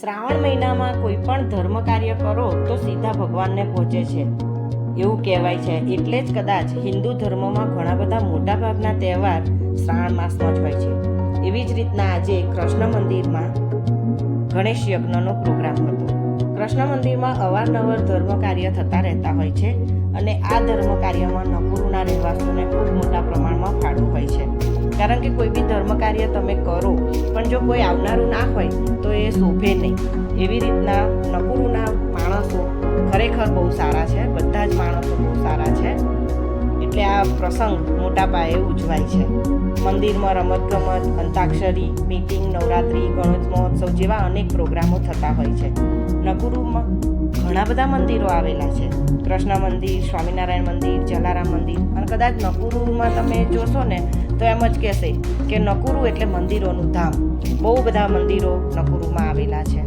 શ્રાવણ મહિનામાં કોઈ પણ ધર્મ કાર્ય કરો તો સીધા ભગવાનને પહોંચે છે. એવું કહેવાય છે. એટલે જ કદાચ હિન્દુ ધર્મમાં ઘણા બધા મોટાભાગના તહેવાર શ્રાવણ માસમાં જ હોય છે. એવી જ રીતના આજે કૃષ્ણ મંદિરમાં ગણેશ યજ્ઞનો પ્રોગ્રામ હતો. કૃષ્ણ મંદિરમાં અવારનવાર ધર્મ કાર્ય થતા રહેતા હોય છે. અને આ ધર્મ કાર્યમાં નકુરુના રહેવાસીઓને ખૂબ મોટા પ્રમાણમાં ફાળો હોય છે. કારણ કે કોઈ બી ધર્મ કાર્ય તમે કરો, પણ જો કોઈ આવનારું ના હોય, તો એ શોભે નહીં. એવી રીતના નકુરુના માણસો ખરેખર બહુ સારા છે આ પ્રસંગ મોટા પાયે ઉજવાય છે. મંદિરમાં રમતગમત, અંતાક્ષરી મીટિંગ નવરાત્રિ, ગણેશ મહોત્સવ જેવા અનેક પ્રોગ્રામો થતા હોય છે. નકુરુમાં ઘણા બધા મંદિરો આવેલા છે. કૃષ્ણ મંદિર, સ્વામિનારાયણ મંદિર, જલારામ મંદિર અને કદાચ નકુરુમાં તમે જોશો ને તો એમ જ કહેશે કે નકુરુ એટલે મંદિરોનું ધામ. બહુ બધા મંદિરો નકુરુમાં આવેલા છે.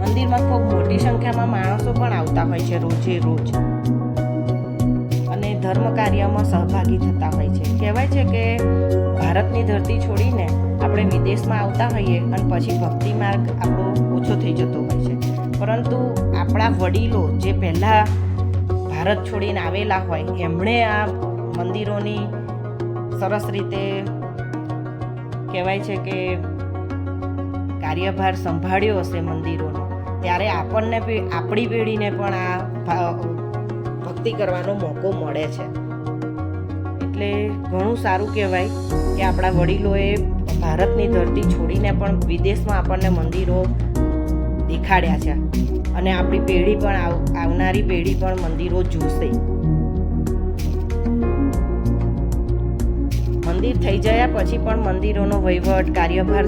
મંદિરમાં ખૂબ મોટી સંખ્યામાં માણસો પણ આવતા હોય છે રોજે રોજ. ધર્મ કાર્યમાં સહભાગી થતા હોય છે. કહેવાય છે કે ભારતની ધરતી છોડીને આપણે વિદેશમાં આવતા હોઈએ અને પછી ભક્તિ માર્ગ આપણો ઓછો થઈ જતો હોય છે. પરંતુ આપણા વડીલો જે પહેલાં ભારત છોડીને આવેલા હોય, એમણે આ મંદિરોની સરસ રીતે કહેવાય છે કે કાર્યભાર સંભાળ્યો હશે મંદિરોનો. ત્યારે આપણને આપણી પેઢીને પણ આ ભા- કરવાનો મોકો મળે છે. એટલે ઘણું સારું કહેવાય કે આપણા વડીલોએ ભારતની ધરતી છોડીને પણ વિદેશમાં આપણને મંદિરો દેખાડ્યા છે. અને આપણી પેઢી પણ આવનારી પેઢી પણ મંદિરો જોશે. મંદિર થઈ ગયા પછી પણ મંદિરોનો વહીવટ, કાર્યભાર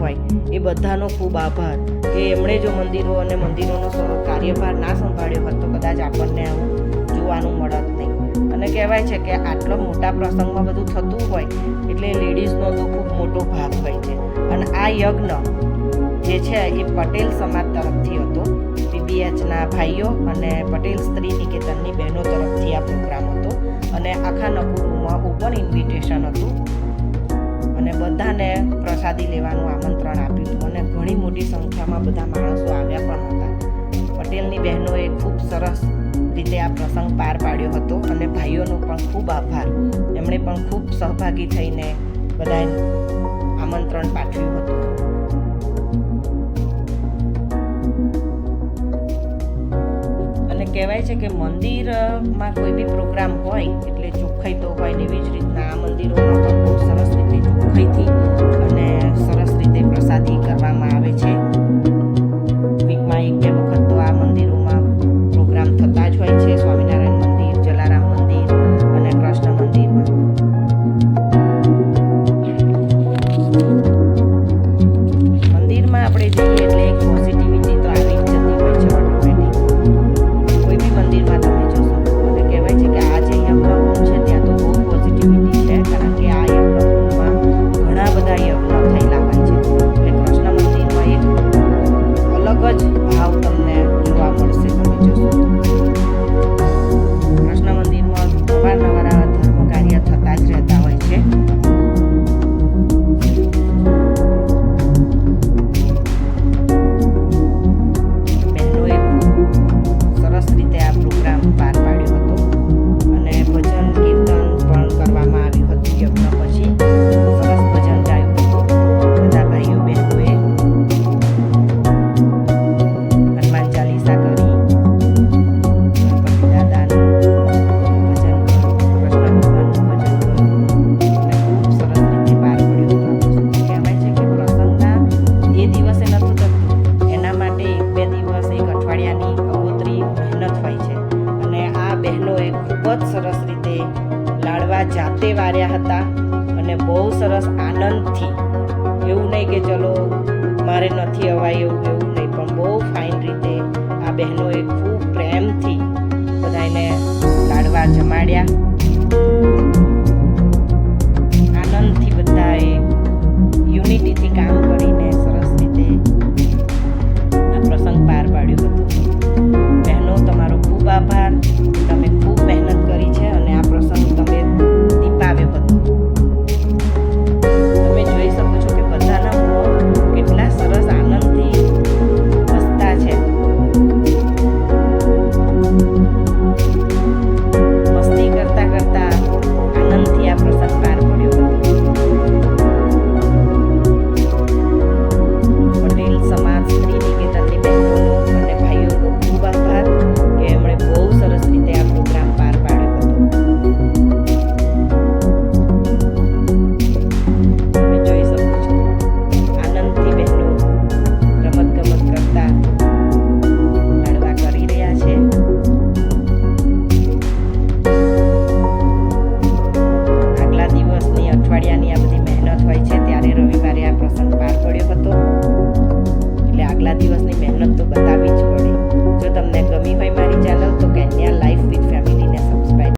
હોય, એ બધાનો ખૂબ આભાર. કે એમણે જો મંદિરો અને મંદિરોનો કાર્યભાર ના સંભાળ્યો હોત તો કદાચ આપણને આવું જોવાનું મળત નહીં. અને કહેવાય છે કે આટલો મોટા પ્રસંગમાં બધું થતું હોય, એટલે લેડીઝનો તો ખૂબ મોટો ભાગ હોય છે. અને આ યજ્ઞ જે છે, એ પટેલ સમાજ તરફથી હતો. પીપીએચના ભાઈઓ અને પટેલ સ્ત્રી નિકેતનની બહેનો તરફથી આ પ્રોગ્રામ હતો. અને આખા નકુરુમાં ઓપન ઇન્વિટેશન હતું. અને બધાને પ્રસાદી લેવાનું આમંત્રણ આપ્યું હતું. અને ઘણી મોટી સંખ્યામાં બધા માણસો આવ્યા પણ હતા. પટેલની બહેનોએ ખૂબ સરસ રીતે આ પ્રસંગ પાર પાડ્યો હતો અને ભાઈઓનો પણ ખૂબ આભાર. એમણે પણ ખૂબ સહભાગી થઈને બધાએ આમંત્રણ પાઠવ્યું હતું. અને કહેવાય છે કે મંદિરમાં કોઈ બી પ્રોગ્રામ હોય, એટલે ચોખ્ખાઈ તો હોય ને એવી જ રીતના આ મંદિરોમાં પણ બહુ સરસ રીતે ચોખ્ખાઈથી લાડવા જાતે વાર્યા હતા અને બહુ સરસ આનંદથી એવું નહીં કે ચલો મારે નથી અવાય એવું એવું નહીં, પણ બહુ ફાઇન રીતે આ બહેનોએ ખૂબ પ્રેમથી બધાને લાડવા જમાડ્યા. પ્રસંગ પાર પડ્યો હતો. એટલે આગલા દિવસની મહેનત તો બતાવી જ પડે. જો તમને